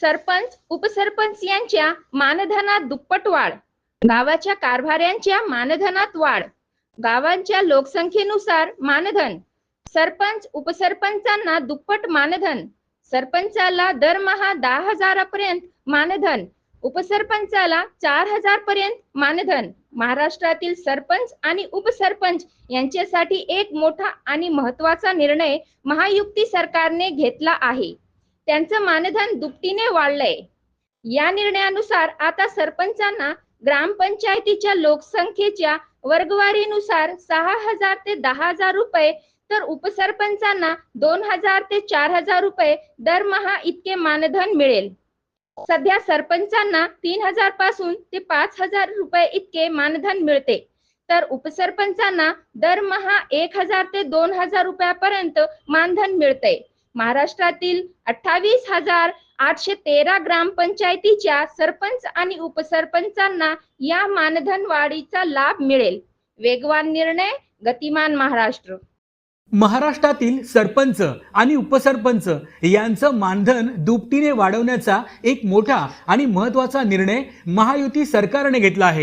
सरपंच उपसरपंच यांच्या मानधनात दुप्पट वाढ गावाच्या कारभाऱ्यांच्या मानधनात वाढ. गावांच्या लोकसंख्येनुसार मानधन. सरपंच उपसरपंचांना दुप्पट मानधन. सरपंचाला दरमहा दहा हजारापर्यंत मानधन. उपसरपंचाला चार हजार पर्यंत मानधन. महाराष्ट्रातील सरपंच आणि उपसरपंच यांच्यासाठी एक मोठा आणि महत्त्वाचा निर्णय महायुक्ती सरकारने घेतला आहे. त्यांचं मानधन दुपटीने वाढलंय. या निर्णयानुसार आता सरपंचांना ग्रामपंचायतीच्या लोकसंख्येच्या वर्गवारीनुसार सहा हजार ते दहा हजार रुपये तर उपसरपंचांना दोन हजार ते चार हजार रुपये दरमहा इतके मानधन मिळेल. सध्या सरपंचांना तीन हजारपासून ते पाच हजार रुपये इतके मानधन मिळते. तर उपसरपंचांना दरमहा एक हजार ते दोन हजार रुपयापर्यंत मानधन मिळते महाराष्ट्रातील अठ्ठावीस हजार आठशे तेरा ग्रामपंचायतीच्या सरपंच आणि उपसरपंचांना या मानधन वाढीचा लाभ मिळेल. वेगवान निर्णय गतिमान महाराष्ट्र. महाराष्ट्रातील सरपंच आणि उपसरपंच यांचं मानधन दुपटीने वाढवण्याचा एक मोठा आणि महत्त्वाचा निर्णय महायुती सरकारने घेतला आहे.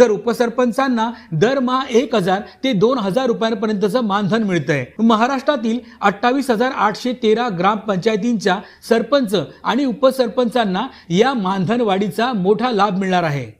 तर उपसरपंचांना दरमहा एक हजार ते दोन हजार रुपयांपर्यंतचं मानधन मिळतंय. महाराष्ट्रातील अठ्ठावीस हजार आठशे तेरा ग्रामपंचायतींच्या सरपंच आणि उपसरपंचांना या मानधन वाढीचा मोठा लाभ मिळणार आहे.